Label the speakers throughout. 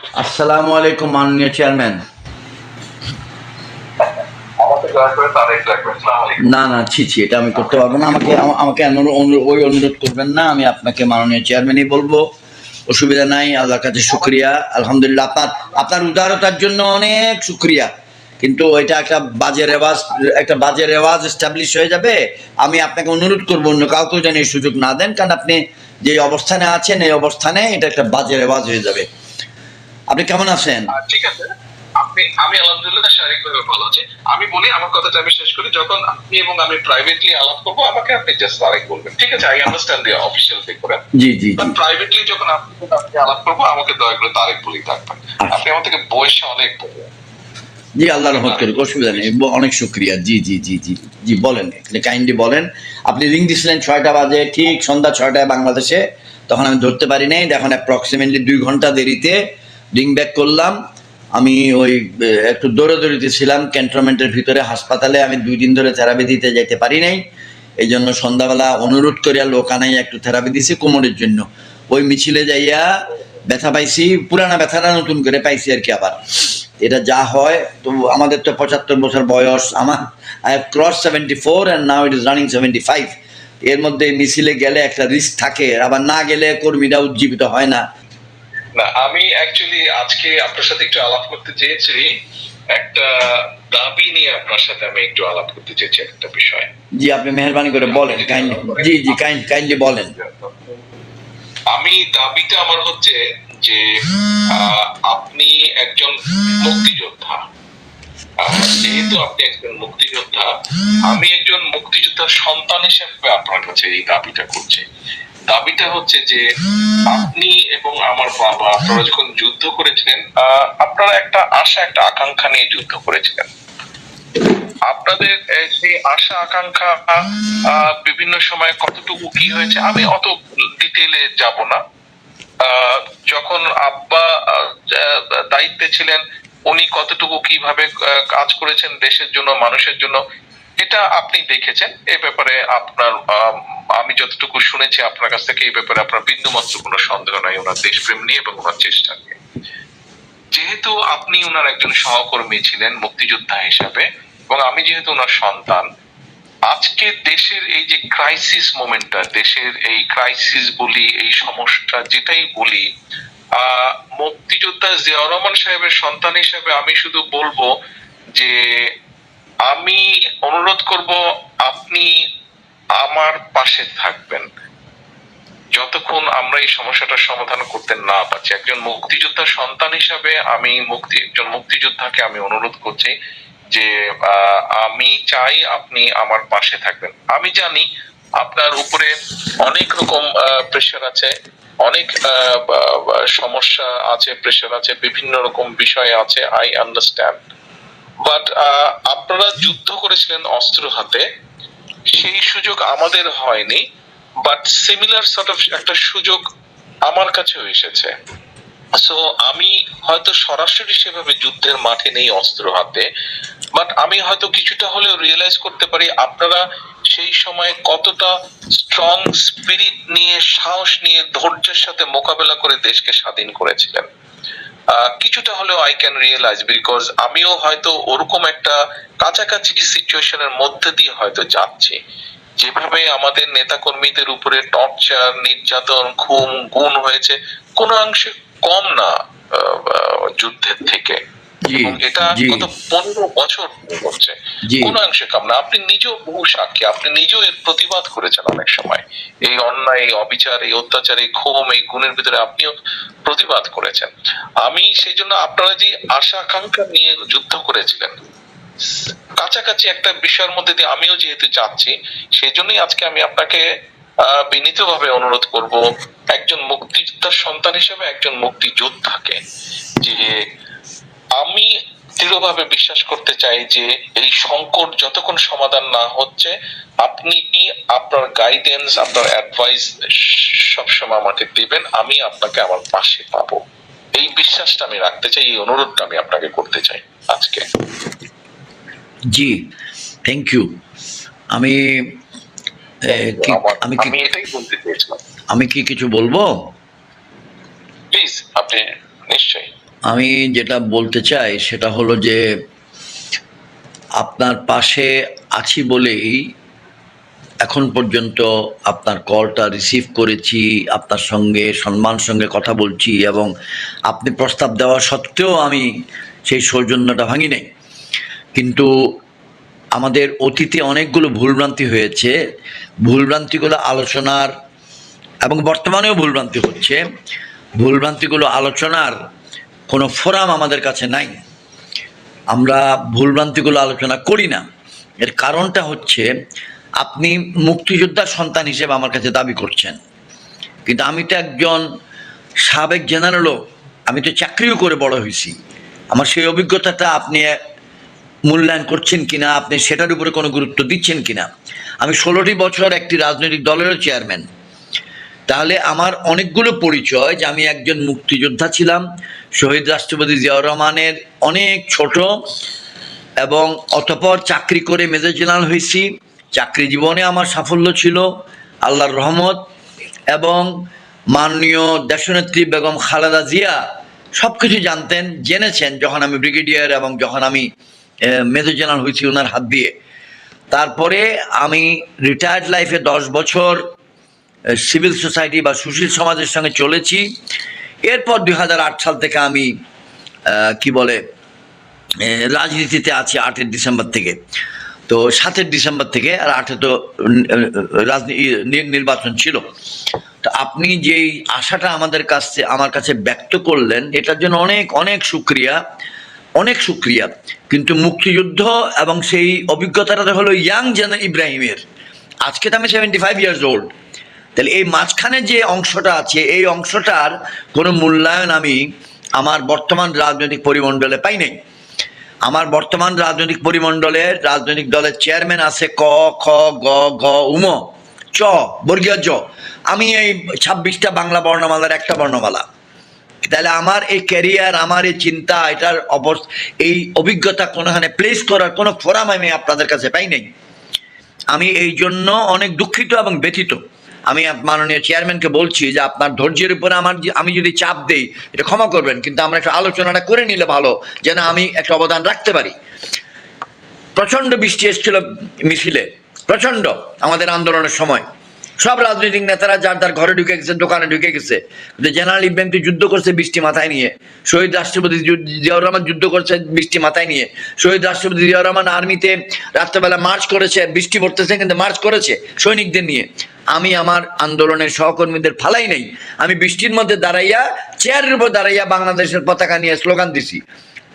Speaker 1: আসসালামু আলাইকুম মাননীয় চেয়ারম্যান। না না ছি ছি এটা আমি করতে পারব না। আমাকে আমাকে ওই অনুরোধ করবেন না। আমি আপনাকে মাননীয় চেয়ারম্যানই বলব। অসুবিধা নাই আল্লাহর কাছে শুক্রিয়া। আলহামদুলিল্লাহ আপনার আপনার উদারতার জন্য অনেক শুক্রিয়া। কিন্তু এটা একটা বাজে রেওয়াজ একটা বাজে রেওয়াজ এস্টাবলিশ হয়ে যাবে। আমি আপনাকে অনুরোধ করব অন্য কাউকেও যেন এই সুযোগ না দেন। কারণ আপনি যে অবস্থানে আছেন এই অবস্থানে এটা একটা বাজে রেওয়াজ হয়ে যাবে। আপনি কেমন আছেন?
Speaker 2: ঠিক আছে। আপনি আমি আলহামদুলিল্লাহ শারীরিকভাবে ভালো আছি। আমি বলি আমার কথাটা আমি শেষ করি। যখন আপনি এবং আমি প্রাইভেটলি আলাপ করব আমাকে আপনি জাস্ট তারেক বলবেন। ঠিক আছে? I understand the official thing করে
Speaker 1: জি জি জি।
Speaker 2: প্রাইভেটলি যখন আপনি আপনি আলাপ করব আমাকে দয়া করে তারেক বলেই থাকবেন। আপনি আমার থেকে বয়সে অনেক
Speaker 1: জি আল্লাহ রহমত করুক অসুবিধা নেই। অনেক শুক্রিয়া। জি জি জি জি জি বলেন কাইন্ডলি বলেন। আপনি রিং দিছিলেন ছয়টা বাজে ঠিক সন্ধ্যা ছয়টায় বাংলাদেশে। তখন আমি ধরতে পারি নাই। এখন অ্যাপ্রক্সিমেটলি দুই ঘণ্টা দেরিতে রিং ব্যাক করলাম। আমি ওই একটু দৌড়াদৌড়িতে ছিলাম, ক্যান্টনমেন্টের ভিতরে, হাসপাতালে। আমি দুই দিন ধরে থেরাপি দিতে যাইতে পারি নাই। এই জন্য সন্ধ্যাবেলা অনুরোধ করিয়া লোক আনাই একটু থেরাপি দিছি কোমরের জন্য। ওই মিছিলে যাইয়া ব্যথা পাইছি, পুরানা ব্যথাটা নতুন করে পাইছি আর কি আবার। এটা যা হয়, তো আমাদের তো পঁচাত্তর বছর বয়স। আমার I have cross seventy four and now it is running seventy five এর মধ্যে মিছিলে গেলে একটা রিস্ক থাকে। আবার না গেলে কর্মীরা উজ্জীবিত হয় না।
Speaker 2: না আমি অ্যাকচুয়ালি আজকে আপনার সাথে একটু আলাপ করতে চেয়েছি। একটা দাবি নিয়ে আপনার সাথে আমি একটু আলাপ করতে চেয়েছি একটা বিষয়।
Speaker 1: জি আপনি মেহরবানি করে বলেন কাইন্ডলি জি জি কাইন্ড কাইন্ডলি বলেন।
Speaker 2: আমি দাবিটা আমার হচ্ছে যে আপনি একজন মুক্তিযোদ্ধা। যেহেতু আপনি একজন মুক্তিযোদ্ধা আমি একজন মুক্তিযোদ্ধার সন্তান হিসেবে আপনার কাছে এই দাবিটা করছি। দাবিটা হচ্ছে যে আপনি এবং আমার বাবা আপনারা যখন যুদ্ধ করেছিলেন আপনারা একটা আশা, একটা আকাঙ্ক্ষা নিয়ে যুদ্ধ করেছিলেন। আপনাদের সেই আশা, আকাঙ্ক্ষা বিভিন্ন সময় কতটুকু কি হয়েছে, আমি অত ডিটেলে যাব না। যখন আব্বা দায়িত্বে ছিলেন, উনি কতটুকু কীভাবে কাজ করেছেন দেশের জন্য, মানুষের জন্য এটা আপনি দেখেছেন, এ ব্যাপারে আপনার, আমি যতটুকু শুনেছি, আপনার কাছ থেকে এই ব্যাপারে আপনার বিন্দুমাত্র কোনো সন্দেহ নাই, ওনার দেশপ্রেম নিয়ে এবং ওনার চেষ্টা নিয়ে। যেহেতু আপনি ওনার একজন সহকর্মী ছিলেন, মুক্তিযোদ্ধা হিসাবে, এবং আমি যেহেতু ওনার সন্তান, আজকে দেশের এই যে ক্রাইসিস মোমেন্টটা দেশের এই ক্রাইসিস বলি, এই সমস্যা যেটাই বলি মুক্তিযোদ্ধা জিয়াউর রহমান সাহেবের সন্তান হিসেবে আমি শুধু বলব যে, আমি অনুরোধ করব, আপনি আমার পাশে থাকবেন। যতক্ষণ আমরা এই সমস্যাটার সমাধান করতে না পারছি। একজন মুক্তিযোদ্ধার সন্তান হিসাবে আমি মুক্তি, একজন মুক্তিযোদ্ধাকে আমি অনুরোধ করছি যে আমি চাই আপনি আমার পাশে থাকবেন। আমি জানি আপনার উপরে অনেক রকম প্রেশার আছে, অনেক সমস্যা আছে প্রেশার আছে, বিভিন্ন রকম বিষয় আছে আই আন্ডারস্ট্যান্ড বাট আপনারা যুদ্ধ করেছিলেন অস্ত্র হাতে, সেই সুযোগ আমাদের হয়নি বাট সিমিলার সর্ট অফ একটা সুযোগ আমার কাছেও এসেছে। সো আমি হয়তো সরাসরি সেভাবে যুদ্ধের মাঠে নেই অস্ত্র হাতে বাট আমি হয়তো কিছুটা হলেও রিয়েলাইজ করতে পারি আপনারা সেই সময় কতটা স্ট্রং স্পিরিট নিয়ে, সাহস নিয়ে, ধৈর্যের সাথে মোকাবেলা করে দেশকে স্বাধীন করেছিলেন। কিছুটা হলেও আই ক্যান রিয়েলাইজ বিকজ আমিও হয়তো ওরকম একটা কাছাকাছি সিচুয়েশনের মধ্যে দিয়ে হয়তো যাচ্ছি। যেভাবে আমাদের নেতা কর্মীদের উপরে টর্চার নির্যাতন, খুন, গুণ হয়েছে, কোনো অংশে কম না যুদ্ধের থেকে। এবং এটা গত পনেরো বছর হচ্ছে
Speaker 1: জি।
Speaker 2: কোন অংশে কম না আপনি নিজেও বহু সাক্ষী আপনি নিজেও এর প্রতিবাদ করেছেন অনেক সময়। এই অন্যায় এই অবিচার এই অত্যাচার এই ক্ষোভ এই গুণের ভিতরে আপনিও প্রতিবাদ করেছেন। আমি সেই জন্য আপনারা যে আশা আকাঙ্ক্ষা নিয়ে যুদ্ধ করেছিলেন কাছাকাছি একটা বিষয়ের মধ্যে দিয়ে আমিও যেহেতু যাচ্ছি সেই জন্যই আজকে আমি আপনাকে আহ, বিনীতভাবে অনুরোধ করব একজন মুক্তিযোদ্ধার সন্তান হিসেবে একজন মুক্তিযোদ্ধাকে যে আমি দৃঢ়ভাবে বিশ্বাস করতে চাই যে এই সংকট যতক্ষণ সমাধান না হচ্ছে আপনি আপনার গাইডেন্স আপনার অ্যাডভাইস সবসময় আমাকে দিবেন আমি আপনাকে আমার পাশে পাবো। এই বিশ্বাসটা আমি রাখতে চাই এই অনুরোধটা আমি আপনাকে করতে চাই আজকে।
Speaker 1: জি থ্যাংক ইউ আমি আমি কি
Speaker 2: এটাই বলতে চেয়েছিলাম।
Speaker 1: আমি কি কিছু বলব?
Speaker 2: প্লিজ আপনি নিশ্চয়ই।
Speaker 1: আমি যেটা বলতে চাই সেটা হলো যে আপনার পাশে আছি বলেই এখন পর্যন্ত আপনার কলটা রিসিভ করেছি, আপনার সঙ্গে, সম্মান সঙ্গে কথা বলছি এবং আপনি প্রস্তাব দেওয়া সত্ত্বেও আমি সেই সৌজন্যটা ভাঙি নাই। কিন্তু আমাদের অতীতে অনেকগুলো ভুলভ্রান্তি হয়েছে। ভুলভ্রান্তিগুলো আলোচনার এবং বর্তমানেও ভুলভ্রান্তি হচ্ছে। ভুলভ্রান্তিগুলো আলোচনার কোনো ফোরাম আমাদের কাছে নাই। আমরা ভুলভ্রান্তিগুলো আলোচনা করি না। এর কারণটা হচ্ছে, আপনি মুক্তিযোদ্ধার সন্তান হিসেবে আমার কাছে দাবি করছেন। কিন্তু আমি তো একজন সাবেক জেনারেলও আমি তো চাকরিও করে বড় হয়েছি। আমার সেই অভিজ্ঞতাটা আপনি মূল্যায়ন করছেন কিনা, আপনি সেটার উপরে কোনো গুরুত্ব দিচ্ছেন কিনা। আমি ষোলোটি বছর একটি রাজনৈতিক দলেরও চেয়ারম্যান। তাহলে আমার অনেকগুলো পরিচয় যে আমি একজন মুক্তিযোদ্ধা ছিলাম শহীদ রাষ্ট্রপতি জিয়াউর রহমানের অনেক ছোট এবং অতপর চাকরি করে মেজর জেনারেল হয়েছি। চাকরি জীবনে আমার সাফল্য ছিল, আল্লাহর রহমত এবং মাননীয় দেশনেত্রী বেগম খালেদা জিয়া সব কিছু জানতেন, জেনেছেন যখন আমি ব্রিগেডিয়ার এবং যখন আমি মেজর জেনারেল হয়েছি ওনার হাত দিয়ে। তারপরে আমি রিটায়ার্ড লাইফে দশ বছর সিভিল সোসাইটি বা সুশীল সমাজের সঙ্গে চলেছি। এরপর দু হাজার আট সাল থেকে আমি কি বলে রাজনীতিতে আছি আটের ডিসেম্বর থেকে। তো সাতের ডিসেম্বর থেকে আর আটে তো রাজনীতি নির্বাচন ছিল। তো আপনি যেই আশাটা আমাদের কাছে, আমার কাছে ব্যক্ত করলেন, এটার জন্য অনেক অনেক সুক্রিয়া অনেক সুক্রিয়া। কিন্তু মুক্তিযুদ্ধ এবং সেই অভিজ্ঞতাটা হলো ইয়াং জেন ইব্রাহিমের। আজকে তো আমি সেভেন্টি ফাইভ ইয়ার্স ওল্ড তাহলে এই মাঝখানে যে অংশটা আছে, এই অংশটার কোনো মূল্যায়ন আমি আমার বর্তমান রাজনৈতিক পরিমণ্ডলে পাই নাই। আমার বর্তমান রাজনৈতিক পরিমণ্ডলের রাজনৈতিক দলের চেয়ারম্যান আছে ক, খ, গ, ঘ, উম, চ, বর্গীয় জ। আমি এই ছাব্বিশটা বাংলা বর্ণমালার একটা বর্ণমালা। তাহলে আমার এই ক্যারিয়ার, আমার এই চিন্তা, এটার অবস এই অভিজ্ঞতা কোনোখানে প্লেস করার কোনো ফোরাম আমি আপনাদের কাছে পাই নাই। আমি এই জন্য অনেক দুঃখিত এবং ব্যথিত। আমি মাননীয় চেয়ারম্যানকে বলছি যে আপনার ধৈর্যের উপরে আমার আমি যদি চাপ দেই, এটা ক্ষমা করবেন, কিন্তু আমরা একটা আলোচনাটা করে নিলে ভালো, যেন আমি একটা অবদান রাখতে পারি। প্রচণ্ড বৃষ্টি এসেছিল মিছিলে, প্রচণ্ড আমাদের আন্দোলনের সময়। সব রাজনৈতিক নেতারা যার যার ঘরে ঢুকে গেছে, দোকানে ঢুকে গেছে। জেনারেল ইব্রাহিম তো যুদ্ধ করছে বৃষ্টি মাথায় নিয়ে। শহীদ রাষ্ট্রপতি জিয়াউর রহমান যুদ্ধ করছে বৃষ্টি মাথায় নিয়ে। শহীদ রাষ্ট্রপতি জিয়াউর রহমান আর্মিতে রাত্রেবেলা মার্চ করেছে, বৃষ্টি পড়তেছে, কিন্তু মার্চ করেছে সৈনিকদের নিয়ে। আমি আমার আন্দোলনের সহকর্মীদের ফালাই নেই। আমি বৃষ্টির মধ্যে দাঁড়াইয়া, চেয়ারের উপর দাঁড়াইয়া বাংলাদেশের পতাকা নিয়ে স্লোগান দিছি।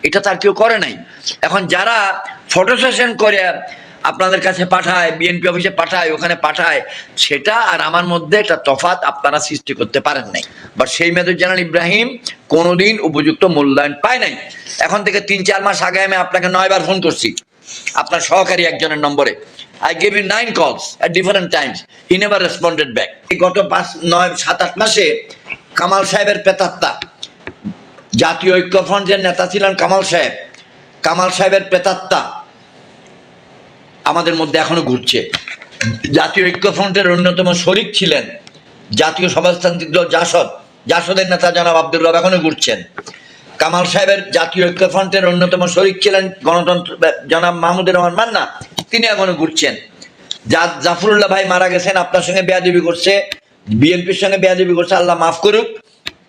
Speaker 1: এটা তার কেউ করে নাই। এখন যারা ফটো সেশন করে, আপনাদের কাছে পাঠায় বিএনপি অফিসে পাঠায়, ওখানে পাঠায়, সেটা আর আমার মধ্যে একটা তফাৎ আপনারা সৃষ্টি করতে পারেন নাই। বা সেই মেজর জেনারেল ইব্রাহিম কোনোদিন উপযুক্ত মূল্যায়ন পায় নাই। এখন থেকে তিন চার মাস আগে আমি আপনাকে নয়বার ফোন করছি। আপনার সহকারী একজনের নম্বরে। I gave you nine calls at different times he never responded back গত পাঁচ, নয়, সাত, আট মাসে কামাল সাহেবের পেতাত্তা জাতীয় ঐক্যফ্রন্টের নেতা ছিলেন কামাল সাহেব। কামাল সাহেবের প্রেতাত্মা আমাদের মধ্যে এখনও ঘুরছে। জাতীয় ঐক্যফ্রন্টের অন্যতম শরিক ছিলেন জাতীয় সমাজতান্ত্রিক দল জাসদ। জাসদের নেতা জনাব আব্দুর রব এখনও ঘুরছেন। কামাল সাহেবের জাতীয় ঐক্যফ্রন্টের অন্যতম শরিক ছিলেন গণতন্ত্র, জনাব মাহমুদুর রহমান মান্না। তিনি এখনও ঘুরছেন। যা জাফরুল্লাহ ভাই মারা গেছেন, আপনার সঙ্গে বেয়াদবি করছে, বিএনপির সঙ্গে বেয়াদবি করছে, আল্লাহ মাফ করুক।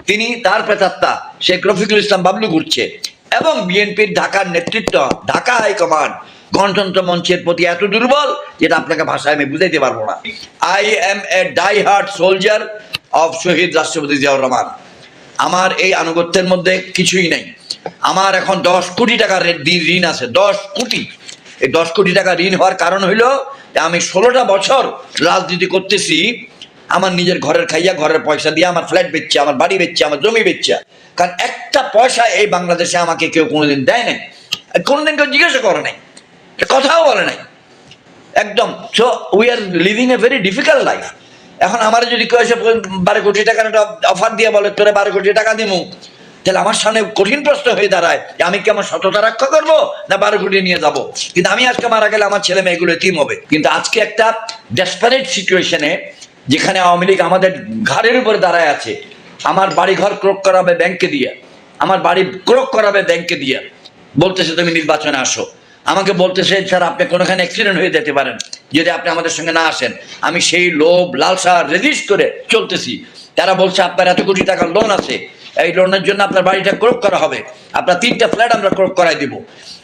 Speaker 1: তিনি তার প্রেতাত্মা, শেখ রফিকুল ইসলাম বাবলু ঘুরছে। এবং বিএনপির ঢাকার নেতৃত্ব, ঢাকা হাইকমান্ড গণতন্ত্র মঞ্চের প্রতি এত দুর্বল, যেটা আপনাকে ভাষায় আমি বুঝাইতে পারব না। I am a die hard soldier of শহীদ রাষ্ট্রপতি জিয়াউর রহমান। আমার এই আনুগত্যের মধ্যে কিছুই নেই। আমার এখন দশ কোটি টাকার ঋণ আছে, দশ কোটি। এই দশ কোটি টাকা ঋণ হওয়ার কারণ হইল আমি ষোলোটা বছর রাজনীতি করতেছি, আমার নিজের ঘরের খাইয়া ঘরের পয়সা দিয়ে, আমার ফ্ল্যাট বেচছে, আমার বাড়ি বেচছে, আমার জমি বেচছে। কারণ একটা পয়সা এই বাংলাদেশে আমাকে কেউ কোনোদিন দেয় নাই। কোনোদিন কেউ জিজ্ঞাসা করে নাই। কথাও বলে নাই। একদম। So we are living a very difficult life এখন আমার যদি কেউ এসে বারো কোটি টাকার একটা অফার দিয়ে বলে, তোরে বারো কোটি টাকা দিমু। তাহলে আমার সামনে কঠিন প্রশ্ন হয়ে দাঁড়ায় যে আমি কি আমার সততা রক্ষা করব না বারো কোটি নিয়ে যাব? কিন্তু আমি আজকে মারা গেলে আমার ছেলে মেয়েগুলো টিম হবে? কিন্তু আজকে একটা ডেসপারেট সিচুয়েশনে যেখানে আওয়ামী লীগ আমাদের ঘাড়ের উপরে দাঁড়ায় আছে, আমার বাড়ি ঘর ক্রোক করাবে ব্যাংকে দিয়ে, আমার বাড়ি ক্রোক করাবে ব্যাংকে দিয়ে, বলতেছে তুমি নির্বাচনে আসো। আমাকে বলতেছে, স্যার, আপনি কোনোখানে অ্যাক্সিডেন্ট হয়ে যেতে পারেন, যদি আপনি আমাদের সঙ্গে না আসেন। আমি সেই লোভ, লালসা, রেজিস্ট করে চলতেছি। তারা বলছে, আপনার এত কোটি টাকার লোন আছে এই লোনের জন্য আপনার বাড়িটা ক্রোক করা হবে। আপনার তিনটা ফ্ল্যাট আমরা ক্রোক করাই দিব।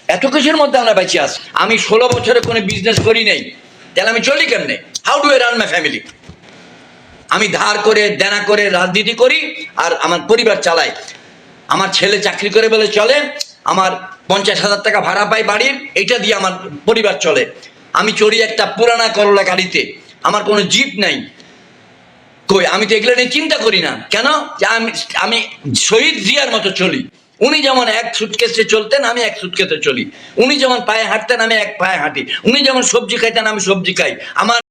Speaker 1: এত কিছুর মধ্যে আমরা বেঁচে আছি। আমি ষোলো বছরে কোনো বিজনেস করি নাই। তাহলে আমি চলি কেমনে? How do run my family আমি ধার করে, দেনা করে, রাজনীতি করি আর আমার পরিবার চালাই। আমার ছেলে চাকরি করে বলে চলে, আমার পঞ্চাশ হাজার টাকা ভাড়া পাই বাড়ির, এটা দিয়ে আমার পরিবার চলে। আমি চড়ি একটা পুরানা করলা গাড়িতে। আমার কোনো জিপ নাই। কই, আমি তো এগুলো নিয়ে চিন্তা করি না। কেন? যে আমি আমি শহীদ জিয়ার মতো চলি। উনি যেমন এক সুটকেসে চলতেন, আমি এক সুটকেসে চলি। উনি যেমন পায়ে হাঁটতেন, আমি এক পায়ে হাঁটি। উনি যেমন সবজি খাইতেন, আমি সবজি খাই। আমার